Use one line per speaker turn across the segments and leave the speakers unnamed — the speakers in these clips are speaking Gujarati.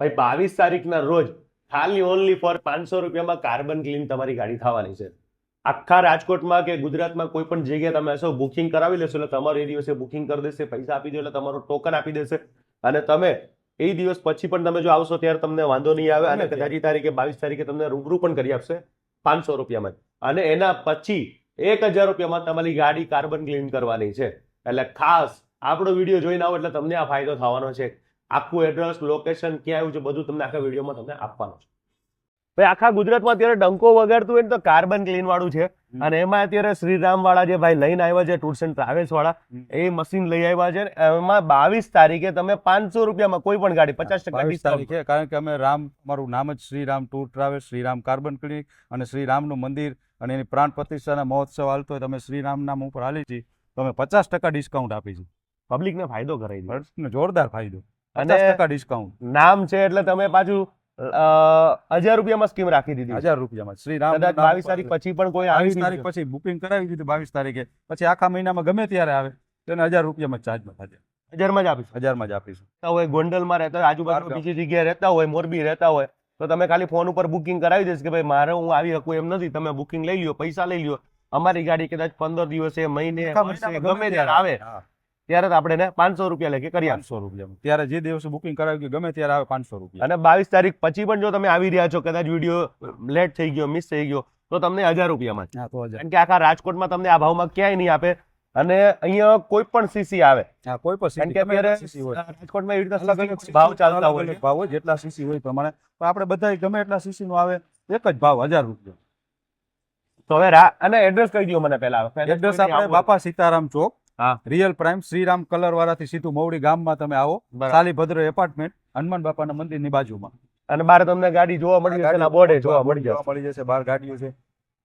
ભાઈ બાવીસ તારીખના રોજ ખાલી ઓનલી ફોર પાંચસો રૂપિયામાં કાર્બન ક્લીન તમારી ગાડી થવાની છે. આખા રાજકોટમાં કે ગુજરાતમાં કોઈ પણ જગ્યાએ તમે હશો બુકિંગ કરાવી લેશો એટલે તમારું એ દિવસે બુકિંગ કરી દેશે પૈસા આપી દો એટલે તમારું ટોકન આપી દેશે. અને તમે એ દિવસ પછી પણ તમે જો આવશો ત્યારે તમને વાંધો નહીં આવે અને કદાચ તારીખે બાવીસ તારીખે તમને રૂબરૂ પણ કરી આપશે પાંચસો રૂપિયામાં અને એના પછી એક હજાર રૂપિયામાં તમારી ગાડી કાર્બન ક્લીન કરવાની છે. એટલે ખાસ આપણો વીડિયો જોઈને આવો એટલે તમને આ ફાયદો થવાનો છે. આખું એડ્રેસ લોકેશન ક્યાં આવ્યું છે બધું તમને આખા વિડીયોમાં તમને આપવાનું છે. ભાઈ આખા ગુજરાતમાં અત્યારે ડંકો વગાડતું હોય તો કાર્બન ક્લીન વાળું છે. અને એમાં અત્યારે શ્રીરામ વાળા જે ભાઈ લઈને આવ્યા છે ટૂર્સ એન્ડ ટ્રાવેલ્સ વાળા એ મશીન લઈ આવ્યા છે. એમાં બાવીસ તારીખે તમે પાંચસો રૂપિયામાં કોઈ પણ ગાડી પચાસ ટકા
તારીખે કારણ કે અમે રામ મારું નામ જ Shriram tour travels Shriram carbon clinic અને શ્રીરામનું મંદિર અને એની પ્રાણ પ્રતિષ્ઠાના મહોત્સવ હાલતો હોય તમે શ્રીરામ નામ ઉપર હાલી છીએ. તો અમે પચાસ ટકા ડિસ્કાઉન્ટ આપીશું.
પબ્લિકને ફાયદો કરાવી દો.
જોરદાર ફાયદો.
અને
ડિસ્કાઉન્ટ
નામ છે એટલે તમે પાછું હજાર રૂપિયામાં સ્કીમ રાખી દીધી.
હજાર રૂપિયામાં. શ્રીરામ
કદાચ બાવીસ તારીખ પછી પણ કોઈ
બાવીસ તારીખ પછી બુકિંગ કરાવી દીધું બાવીસ તારીખે. પછી આખા મહિનામાં ગમે ત્યારે આવે તેને હજાર રૂપિયામાં ચાર્જમાં થશે
હજારમાં જ આપીશું.
હજારમાં જ આપીશું.
તો હોય ગોંડલમાં રહેતા હોય આજુબાજુ બીજી જગ્યાએ રહેતા હોય મોરબી રહેતા હોય તો તમે ખાલી ફોન ઉપર બુકિંગ કરાવી દેશ કે ભાઈ મારે હું આવી શકું એમ નથી. તમે બુકિંગ લઈ લ્યો પૈસા લઈ લ્યો. અમારી ગાડી કદાચ પંદર દિવસે મહિને ગમે ત્યારે આવે. ત્યારે આપણે એને પાંચસો રૂપિયા લેખે કરી આપશું.
રૂપિયા ત્યારે જે દિવસે બુકિંગ કરાવ્યું ગમે ત્યારે આવે પાંચસો રૂપિયા.
અને બાવીસ તારીખ પછી પણ જો તમે આવી રહ્યા છો કદાચ વીડિયો લેટ થઈ ગયો મિસ થઈ ગયો તો તમને હજાર રૂપિયામાં કારણ કે આખા રાજકોટમાં તમને આ ભાવમાં ક્યાંય નહીં આપે. અને અહીંયા કોઈ પણ સીસી આવે.
હા કોઈ પણ
કારણ કે અત્યારે રાજકોટમાં એવી રીતે
અલગ અલગ
ભાવ ચાલતા હોય
ભાવ હોય જેટલા સીસી હોય પ્રમાણે. તો આપણે બધા ગમે એટલા સીસી નો આવે એક જ ભાવ હજાર રૂપિયા.
તો હવે અને એડ્રેસ કહી દો મને પહેલા.
એડ્રેસ આપણે બાપા સીતારામ ચોક. રિયલ પ્રાઇમ શ્રીરામ કલર વાળાથી સીધું મવડી ગામમાં તમે આવો. સાલીભદ્ર એપાર્ટમેન્ટ હનુમાન બાપાના મંદિરની બાજુમાં.
અને બહાર તમને ગાડી જોવા મળી જશે બોર્ડે જોવા મળી જશે
મળી જશે બાર ગાડીઓ છે.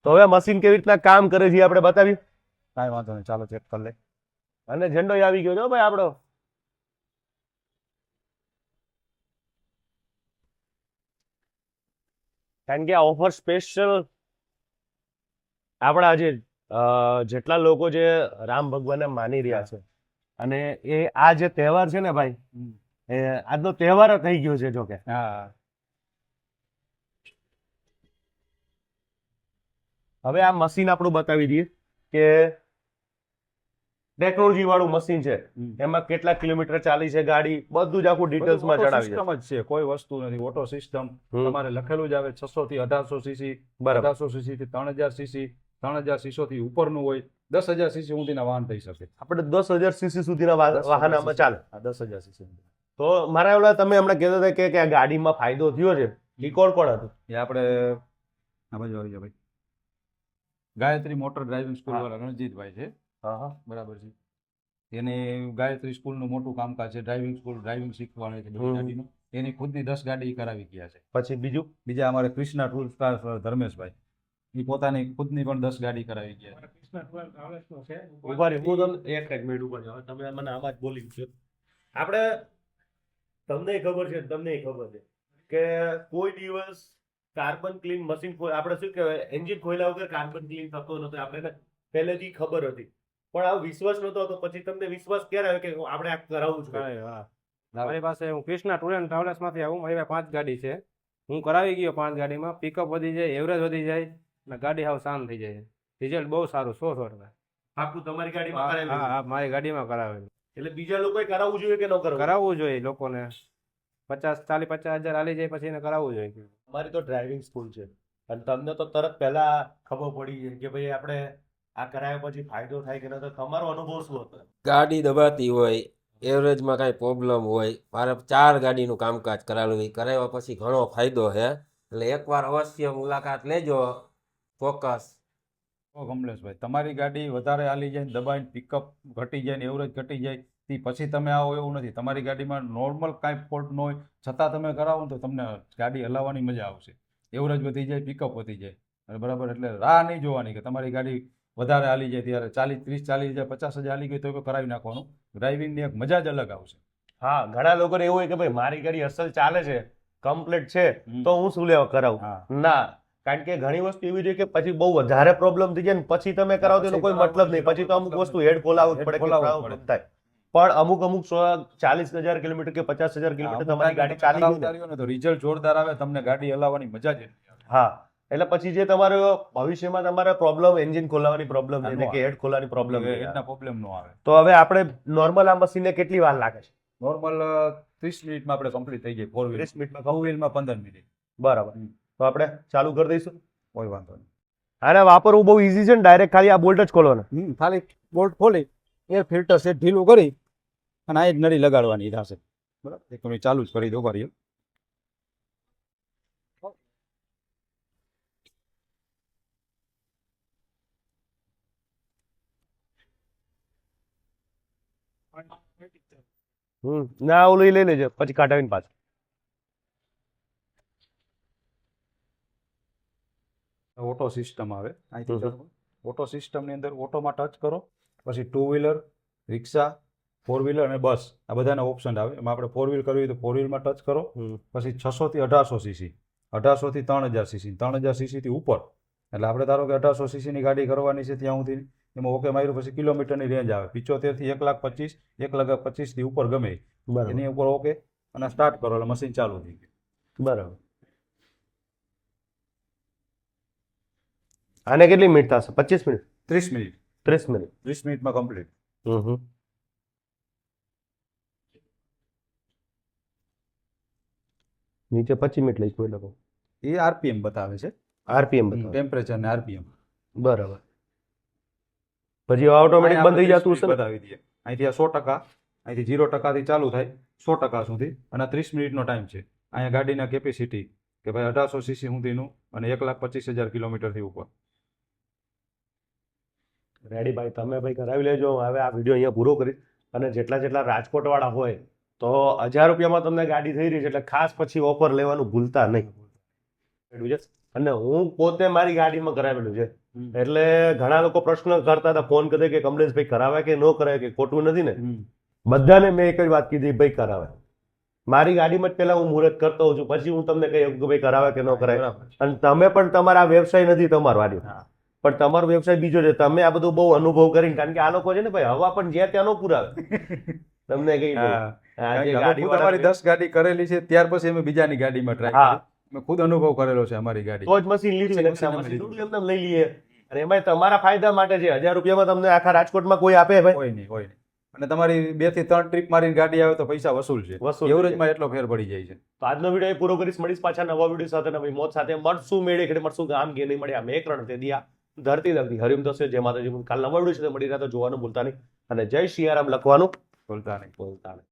તો હવે મશીન કેવી રીતના કામ કરે છે આપણે બતાવી
કાંઈ વાંધો નહીં ચાલો ચેક કરી લે.
અને ઝંડો આવી ગયો છો ભાઈ આપણો. કારણ કે આ ઓફર સ્પેશિયલ આપણા જે જેટલા લોકો જે રામ ભગવાનને માની રહ્યા છે. અને એ આ જે તહેવાર છે ને ભાઈ એ આજનો તહેવાર થઈ ગયો છે જોકે.
હા.
હવે આ મશીન આપણું બતાવી દઈએ કે ટેકનોલોજી વાળું મશીન છે. એમાં કેટલા કિલોમીટર ચાલી છે ગાડી બધું જ આખું ડિટેલ્સમાં જણાવી
જ છે. કોઈ વસ્તુ નથી. ઓટો સિસ્ટમ તમારે લખેલું જ આવે છસો થી અઢારસો સીસી અઢારસો સીસી થી ત્રણ હજાર સીસી ત્રણ હજાર સીસો થી ઉપરનું હોય દસ હજાર સીસી સુધીના વાહન થઈ શકે.
આપણે દસ હજાર સીસી સુધીના વાહન આમાં ચાલે.
દસ હજાર સીસી
તો મારા એવું તમે હમણાં કહેતા હતા કે આ ગાડીમાં ફાયદો થયો છે. એ કોણ કોણ હતું?
એ આપણે આ બાજુ આવી ભાઈ. Gayatri motor driving school. વાળા રણજીતભાઈ છે.
હા હા.
બરાબર છે. એને ગાયત્રી સ્કૂલનું મોટું કામકાજ છે ડ્રાઇવિંગ સ્કૂલ ડ્રાઇવિંગ શીખવાડે છે. ગાડીનું. એની ખુદની દસ ગાડી કરાવી ગયા છે.
પછી બીજું?
બીજા અમારે કૃષ્ણા ટૂલ્સ ધર્મેશભાઈ. એ પોતાની ખુદની પણ દસ ગાડી કરાવી ગયા.
ઊભા હું તમને એક એક મિનિટ તમે મને આમાં જ બોલી છે આપણે તમને ખબર છે તમને ખબર છે કે કોઈ દિવસ કાર્બન ક્લીન મશીન આપણે શું કહેવાય એન્જિન ખોલ્યા વગર કાર્બન ક્લીન થતો નતો. આપણે પહેલેથી ખબર હતી. પણ આ વિશ્વાસ નતો તો પછી તમને વિશ્વાસ ક્યારે આવ્યો કે આપણે આ કરાવવું જોઈએ
મારી પાસે હું કૃષ્ણા ટુર એન્ડ ટ્રાવેલર્સમાંથી આવું મારી પાસે પાંચ ગાડી છે. હું કરાવી ગયો પાંચ ગાડીમાં. પિકઅપ વધી જાય એવરેજ વધી જાય. અને ગાડી હાવ શાંત થઈ જાય. રિઝલ્ટ બહુ સારું સો સો ટકા.
પાકું તમારી ગાડીમાં
હા
કરાવેલું.
હા મારી ગાડીમાં કરાવેલું.
એટલે બીજા લોકોએ કરાવવું જોઈએ કે ન કરાવવું?
કરાવવું જોઈએ લોકોને. પચાસ ચાલીસ પચાસ હજાર આલી જાય પછી એને કરાવવું જોઈએ.
અમારી તો ડ્રાઇવિંગ સ્કૂલ છે. અને તમને તો તરત પહેલા ખબર પડી જાય કે ભાઈ આપણે આ કરાવ્યા પછી ફાયદો થાય કે ન થાય. તમારો અનુભવ શું હતો?
ગાડી દબાતી હોય એવરેજમાં કાંઈ પ્રોબ્લેમ હોય મારે ચાર ગાડીનું કામકાજ કરાવેલું એ કરાવ્યા પછી ઘણો ફાયદો છે એટલે એકવાર અવશ્ય મુલાકાત લેજો. ચોક્કસ
ઓ કમલેશભાઈ તમારી ગાડી વધારે હાલી જાય દબાઈને પિકઅપ ઘટી જાય ને એવરેજ ઘટી જાય તે પછી તમે આવો એવું નથી. તમારી ગાડીમાં નોર્મલ કાંઈ ફોલ્ટ ન હોય છતાં તમે કરાવો ને તો તમને ગાડી હલાવવાની મજા આવશે. એવરેજ વધી જાય પિકઅપ વધી જાય. બરાબર એટલે રાહ નહીં જોવાની કે તમારી ગાડી વધારે હાલી જાય ત્યારે ચાલીસ ત્રીસ ચાલીસ હજાર પચાસ હજાર હાલી ગઈ તો એ કરાવી નાખવાનું. ડ્રાઇવિંગની એક મજા જ અલગ આવશે.
હા ઘણા લોકોને એવું હોય કે ભાઈ મારી ગાડી અસલ ચાલે છે કમ્પ્લીટ છે તો હું શું લેવા કરાવું?
હા.
ના. કારણ કે ઘણી વસ્તુ એવી છે કે પછી બહુ વધારે પ્રોબ્લેમ થઈ જાય ને પછી તમે કરાવો તો કોઈ મતલબ નહીં. પછી તો અમુક વસ્તુ હેડ ખોલાવવું પડે
ખોલાવવું
થાય. પણ અમુક અમુક ચાલીસ હજાર કિલોમીટર કે પચાસ હજાર કિલોમીટર તમારી ગાડી ચાલી
તો રિઝલ્ટ જોરદાર આવે તમને ગાડી હલાવવાની મજા જ
હા એટલે પછી જે તમારો ભવિષ્યમાં તમારે પ્રોબ્લેમ એન્જિન ખોલાવાની પ્રોબ્લેમ
છે
કે હેડ ખોલવાની પ્રોબ્લેમ
એના પ્રોબ્લેમ નો આવે.
તો હવે આપણે નોર્મલ આ મશીનને કેટલી વાર લાગે છે?
નોર્મલ ત્રીસ મિનિટમાં આપણે કમ્પ્લીટ થઈ જાય ફોર વ્હીલ
ત્રીસ મિનિટમાં
ફોર વ્હીલમાં પંદર મિનિટ
બરાબર. તો આપણે ચાલુ કરી દઈશું.
કોઈ વાંધો નહીં.
અરે વાપરવું બહુ ઈઝી છે ને ડાયરેક્ટ ખાલી આ બોલ્ટ જ ખોલવાનો.
ખાલી બોલ્ટ ખોલી એર ફિલ્ટર સેટ ઢીલું કરી અને આ જ નળી લગાડવાની થશે. બરાબર? એક મિનિટ ચાલુ જ કરી દો કરી
હમ ના ઓલું લઈ લેજો પછી કાઢાવીને પાછું.
ઓટો સિસ્ટમ આવે. અહીંથી ઓટો સિસ્ટમની અંદર ઓટોમાં ટચ કરો પછી ટુ વ્હીલર રિક્ષા ફોર વ્હીલર અને બસ. આ બધાના ઓપ્શન આવે. એમાં આપણે ફોર વ્હીલ કરવી હોય તો ફોર વ્હીલમાં ટચ કરો. પછી છસો થી અઢારસો સીસી. અઢારસો થી ત્રણ હજાર સીસી. ત્રણ હજાર સીસી થી ઉપર. એટલે આપણે ધારો કે અઢારસો સીસીની ગાડી કરવાની છે ત્યાં સુધી. એમાં ઓકે માર્યું પછી કિલોમીટરની રેન્જ આવે. પિચોતેરથી એક લાખ પચીસ એક લાખ પચીસથી ઉપર ગમે. એની ઉપર ઓકે અને સ્ટાર્ટ કરો. એટલે મશીન ચાલુ થઈ ગયું
બરાબર. આને કેટલી મિનિટ થશે? પચીસ મિનિટ?
ત્રીસ મિનિટ.
ત્રીસ મિનિટ.
ત્રીસ મિનિટમાં કમ્પ્લીટ
હમ. નીચે પચીસ મિનિટ લઈશું એ લોકો.
એ આરપીએમ બતાવે છે.
આરપીએમ બતાવે.
ટેમ્પરેચર ને આરપીએમ.
બરાબર. પછી ઓટોમેટિક બંધ થઈ જતું હશે
બતાવી દઈએ. અહીંથી આ સો ટકા અહીંથી ઝીરો ટકાથી ચાલુ થાય સો ટકા સુધી અને ત્રીસ મિનિટનો ટાઈમ છે. અહીંયા ગાડીના કેપેસિટી કે ભાઈ અઢારસો સીસી સુધીનું અને એક લાખ પચીસ હજાર કિલોમીટરથી ઉપર.
રેડી ભાઈ તમે ભાઈ કરાવી લેજો હવે આ વીડિયો અહીંયા પૂરો કરીશ. અને જેટલા જેટલા રાજકોટવાળા હોય તો હજાર રૂપિયામાં તમને ગાડી થઈ રહી છે એટલે ખાસ પછી ઓફર લેવાનું ભૂલતા નહીં. અને હું પોતે મારી ગાડીમાં કરાવેલું છે. એટલે ઘણા લોકો પ્રશ્ન કરતા હતા ફોન કરે કે કમલેશભાઈ કરાવે કે ન કરાવે કે ખોટું નથી ને? બધાને મેં એક જ વાત કીધી ભાઈ કરાવે. મારી ગાડીમાં જ પહેલા હું મુહૂર્ત કરતો હોઉં છું પછી હું તમને કહી કે ભાઈ કરાવે કે ન કરાવે. અને તમે પણ તમારા વ્યવસાય નથી તમારો
હા.
પણ તમારો વ્યવસાય બીજો છે. તમે આ બધું બહુ અનુભવ કરીને કારણ કે આ લોકો છે ને ભાઈ હવા પણ જ્યાં ત્યાં ન પુરાવે. તમને
કઈ અમારી દસ ગાડી કરેલી છે ત્યાર પછી અમે બીજાની ગાડીમાં ટ્રાય મેં ખુદ અનુભવ કરેલો છે અમારી ગાડી.
તો જ મશીન લીધું એમને લઈ લઈએ. અને એમાં તમારા ફાયદા માટે છે. હજાર રૂપિયામાં તમને આખા રાજકોટમાં કોઈ આપે ભાઈ?
હોય નહીં કોઈ નહીં. અને તમારી બેથી ત્રણ ટ્રીપ મારીને ગાડી આવે તો પૈસા વસૂલ છે.
વસૂલ
એવરેજમાં એટલો ફેર પડી જાય છે.
તો આજનો વીડિયો પૂરો કરીશ. મળીશ પાછા નવા વીડિયો સાથે નવી મોત સાથે. મળશું મેળે. ખેડે મળશું ગામ કે નહીં મળ્યા મેં કરણ તે દિયા. ધરતી ધરતી હરિમ થશે જે માતાજી. કાલ નવા છે મળી રહ્યા તો જોવાનું ભૂલતા નહીં. અને જય શિયારામ લખવાનું
ભૂલતા નહીં.
ભૂલતા નહીં.